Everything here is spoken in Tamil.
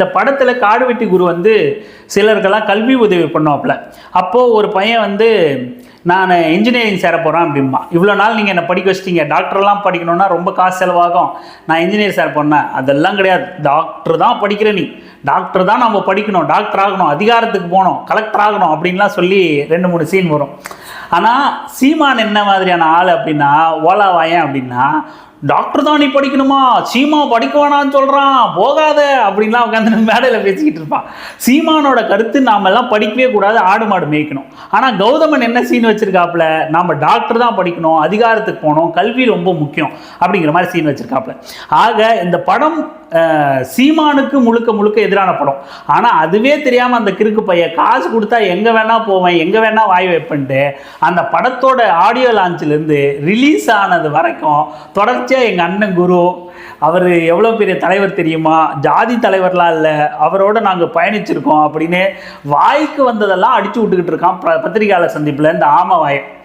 இந்த படத்தில் காடுவெட்டி குரு வந்து சிலருக்கெல்லாம் கல்வி உதவி பண்ணுவாப்புல. அப்போது ஒரு பையன் வந்து நான் இன்ஜினியரிங் சேர போகிறேன் அப்படிம்பா. இவ்வளோ நாள் நீங்கள் என்னை படிக்க வச்சிட்டீங்க. டாக்டர்லாம் படிக்கணும்னா ரொம்ப காசு செலவாகும். நான் இன்ஜினியர் சேர போனேன் அதெல்லாம் கிடையாது. டாக்டர் தான் படிக்கிற நீ. டாக்டர் தான் நம்ம படிக்கணும். டாக்டர் ஆகணும். அதிகாரத்துக்கு போகணும். கலெக்டர் ஆகணும் அப்படின்லாம் சொல்லி ரெண்டு மூணு சீன் வரும். ஆனால் சீமான் என்ன மாதிரியான ஆள் அப்படின்னா ஓலா வாயன் அப்படின்னா டாக்டர் தான் நீ படிக்கணுமா? சீமா படிக்க வேணாம்னு சொல்கிறான் போகாத. அப்படின்லாம் உட்காந்து மேடையில் பேசிக்கிட்டு இருப்பான். சீமானோட கருத்து நாம எல்லாம் படிக்கவே கூடாது ஆடு மாடு மேய்க்கணும். ஆனால் கௌதமன் என்ன சீன் வச்சிருக்காப்புல? நாம் டாக்டர் தான் படிக்கணும் அதிகாரத்துக்கு போகணும் கல்வி ரொம்ப முக்கியம் அப்படிங்கிற மாதிரி சீன் வச்சிருக்காப்புல. ஆக இந்த படம் சீமானுக்கு முழுக்க முழுக்க எதிரான படம். ஆனால் அதுவே தெரியாமல் அந்த கிறுக்கு பையன் காசு கொடுத்தா எங்கே வேணால் போவேன் எங்கே வேணால் வாய் வைப்பேன்ட்டு அந்த படத்தோட ஆடியோ லான்ச்லேருந்து ரிலீஸ் ஆனது வரைக்கும் தொடர்ச்சியாக எங்கள் அண்ணன் குரு அவர் எவ்வளோ பெரிய தலைவர் தெரியுமா? ஜாதி தலைவர்லாம் இல்லை. அவரோட நாங்கள் பயணிச்சிருக்கோம் அப்படின்னு வாய்க்கு வந்ததெல்லாம் அடிச்சு விட்டுக்கிட்டு இருக்கான் ப- பத்திரிகையாளர் சந்திப்பில் இந்த ஆமவாய